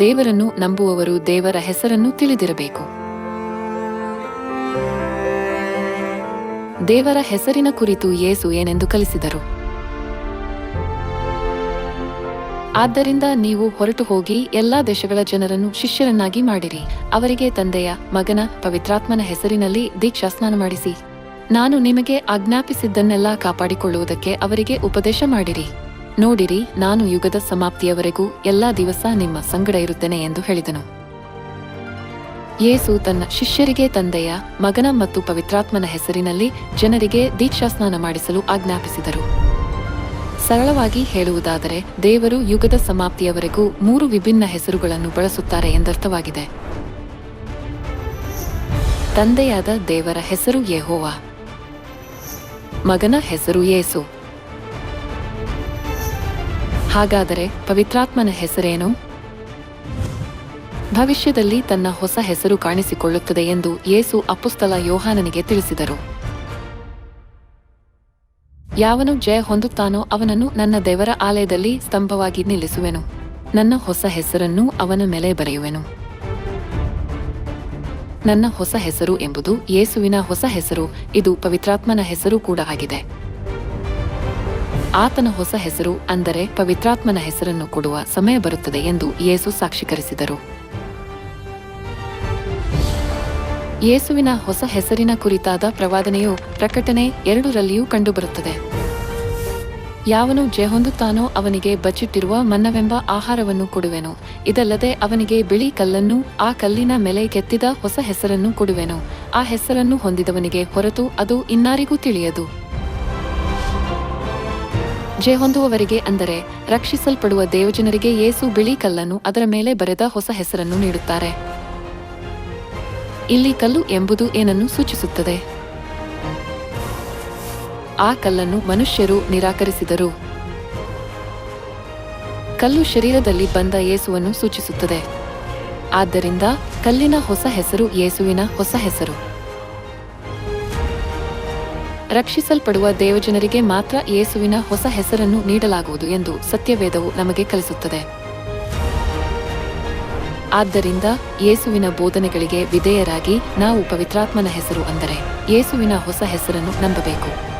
ದೇವರನ್ನು ನಂಬುವವರು ದೇವರ ಹೆಸರನ್ನು ತಿಳಿದಿರಬೇಕು. ದೇವರ ಹೆಸರಿನ ಕುರಿತು ಯೇಸು ಏನೆಂದು ಕಲಿಸಿದರು. ಆದ್ದರಿಂದ ನೀವು ಹೊರಟು ಹೋಗಿ ಎಲ್ಲಾ ದೇಶಗಳ ಜನರನ್ನು ಶಿಷ್ಯರನ್ನಾಗಿ ಮಾಡಿರಿ. ಅವರಿಗೆ ತಂದೆಯ, ಮಗನ, ಪವಿತ್ರಾತ್ಮನ ಹೆಸರಿನಲ್ಲಿ ದೀಕ್ಷಾ ಸ್ನಾನ ಮಾಡಿಸಿ. ನಾನು ನಿಮಗೆ ಆಜ್ಞಾಪಿಸಿದ್ದನ್ನೆಲ್ಲ ಕಾಪಾಡಿಕೊಳ್ಳುವುದಕ್ಕೆ ಅವರಿಗೆ ಉಪದೇಶ ಮಾಡಿರಿ. ನೋಡಿರಿ, ನಾನು ಯುಗದ ಸಮಾಪ್ತಿಯವರೆಗೂ ಎಲ್ಲಾ ದಿವಸ ನಿಮ್ಮ ಸಂಗಡ ಇರುತ್ತೇನೆ ಎಂದು ಹೇಳಿದನು. ಯೇಸು ತನ್ನ ಶಿಷ್ಯರಿಗೆ, ತಂದೆಯ ಮಗನ ಮತ್ತು ಪವಿತ್ರಾತ್ಮನ ಹೆಸರಿನಲ್ಲಿ ಜನರಿಗೆ ದೀಕ್ಷಾಸ್ನಾನ ಮಾಡಿಸಲು ಆಜ್ಞಾಪಿಸಿದರು. ಸರಳವಾಗಿ ಹೇಳುವುದಾದರೆ, ದೇವರು ಯುಗದ ಸಮಾಪ್ತಿಯವರೆಗೂ ಮೂರು ವಿಭಿನ್ನ ಹೆಸರುಗಳನ್ನು ಬಳಸುತ್ತಾರೆ ಎಂದರ್ಥವಾಗಿದೆ. ತಂದೆಯಾದ ದೇವರ ಹೆಸರು ಯೆಹೋವಾ. ಮಗನ ಹೆಸರು ಯೇಸು. ಹಾಗಾದರೆ ಪವಿತ್ರಾತ್ಮನ ಹೆಸರೇನು? ಭವಿಷ್ಯದಲ್ಲಿ ತನ್ನ ಹೊಸ ಹೆಸರು ಕಾಣಿಸಿಕೊಳ್ಳುತ್ತದೆ ಎಂದು ಯೇಸು ಅಪುಸ್ತಲ ಯೋಹಾನನಿಗೆ ತಿಳಿಸಿದರು. ಯಾವನು ಜಯ ಹೊಂದುತ್ತಾನೋ ಅವನನ್ನು ನನ್ನ ದೇವರ ಆಲಯದಲ್ಲಿ ಸ್ತಂಭವಾಗಿ ನಿಲ್ಲಿಸುವೆನು. ನನ್ನ ಹೊಸ ಹೆಸರನ್ನು ಅವನ ಮೇಲೆ ಬರೆಯುವೆನು. ನನ್ನ ಹೊಸ ಹೆಸರು ಎಂಬುದು ಯೇಸುವಿನ ಹೊಸ ಹೆಸರು, ಇದು ಪವಿತ್ರಾತ್ಮನ ಹೆಸರು ಕೂಡ ಆಗಿದೆ. ಆತನ ಹೊಸ ಹೆಸರು, ಅಂದರೆ ಪವಿತ್ರಾತ್ಮನ ಹೆಸರನ್ನು ಕೊಡುವ ಸಮಯ ಬರುತ್ತದೆ ಎಂದು ಯೇಸು ಸಾಕ್ಷೀಕರಿಸಿದರು. ಯೇಸುವಿನ ಹೊಸ ಹೆಸರಿನ ಕುರಿತಾದ ಪ್ರವಾದನೆಯು ಪ್ರಕಟಣೆ ಎರಡರಲ್ಲಿಯೂ ಕಂಡುಬರುತ್ತದೆ. ಯಾವನು ಜಯ ಹೊಂದುತ್ತಾನೋ ಅವನಿಗೆ ಬಚ್ಚಿಟ್ಟಿರುವ ಮನ್ನವೆಂಬ ಆಹಾರವನ್ನು ಕೊಡುವೆನು, ಇದಲ್ಲದೆ ಅವನಿಗೆ ಬಿಳಿ ಕಲ್ಲನ್ನು ಆ ಕಲ್ಲಿನ ಮೇಲೆ ಕೆತ್ತಿದ ಹೊಸ ಹೆಸರನ್ನು ಕೊಡುವೆನು, ಆ ಹೆಸರನ್ನು ಹೊಂದಿದವನಿಗೆ ಹೊರತು ಅದು ಇನ್ನಾರಿಗೂ ತಿಳಿಯದು. ಜಯ ಹೊಂದುವವರಿಗೆ ಅಂದರೆ ರಕ್ಷಿಸಲ್ಪಡುವ ದೇವಜನರಿಗೆ ಯೇಸು ಬಿಳಿ ಕಲ್ಲನ್ನು ಅದರ ಮೇಲೆ ಬರೆದ ಹೊಸ ಹೆಸರನ್ನು ನೀಡುತ್ತಾರೆ. ಇಲ್ಲಿ ಕಲ್ಲು ಎಂಬುದು ಏನನ್ನು ಸೂಚಿಸುತ್ತದೆ? ಆ ಕಲ್ಲನ್ನು ಮನುಷ್ಯರು ನಿರಾಕರಿಸಿದರು. ಕಲ್ಲು ಶರೀರದಲ್ಲಿ ಬಂದ ಯೇಸುವನ್ನು ಸೂಚಿಸುತ್ತದೆ. ಆದ್ದರಿಂದ ಕಲ್ಲಿನ ಹೊಸ ಹೆಸರು ಯೇಸುವಿನ ಹೊಸ ಹೆಸರು. ರಕ್ಷಿಸಲ್ಪಡುವ ದೇವಜನರಿಗೆ ಮಾತ್ರ ಯೇಸುವಿನ ಹೊಸ ಹೆಸರನ್ನು ನೀಡಲಾಗುವುದು ಎಂದು ಸತ್ಯವೇದವು ನಮಗೆ ಕಲಿಸುತ್ತದೆ. ಆದ್ದರಿಂದ ಯೇಸುವಿನ ಬೋಧನೆಗಳಿಗೆ ವಿಧೇಯರಾಗಿ ನಾವು ಪವಿತ್ರಾತ್ಮನ ಹೆಸರು ಅಂದರೆ ಯೇಸುವಿನ ಹೊಸ ಹೆಸರನ್ನು ನಂಬಬೇಕು.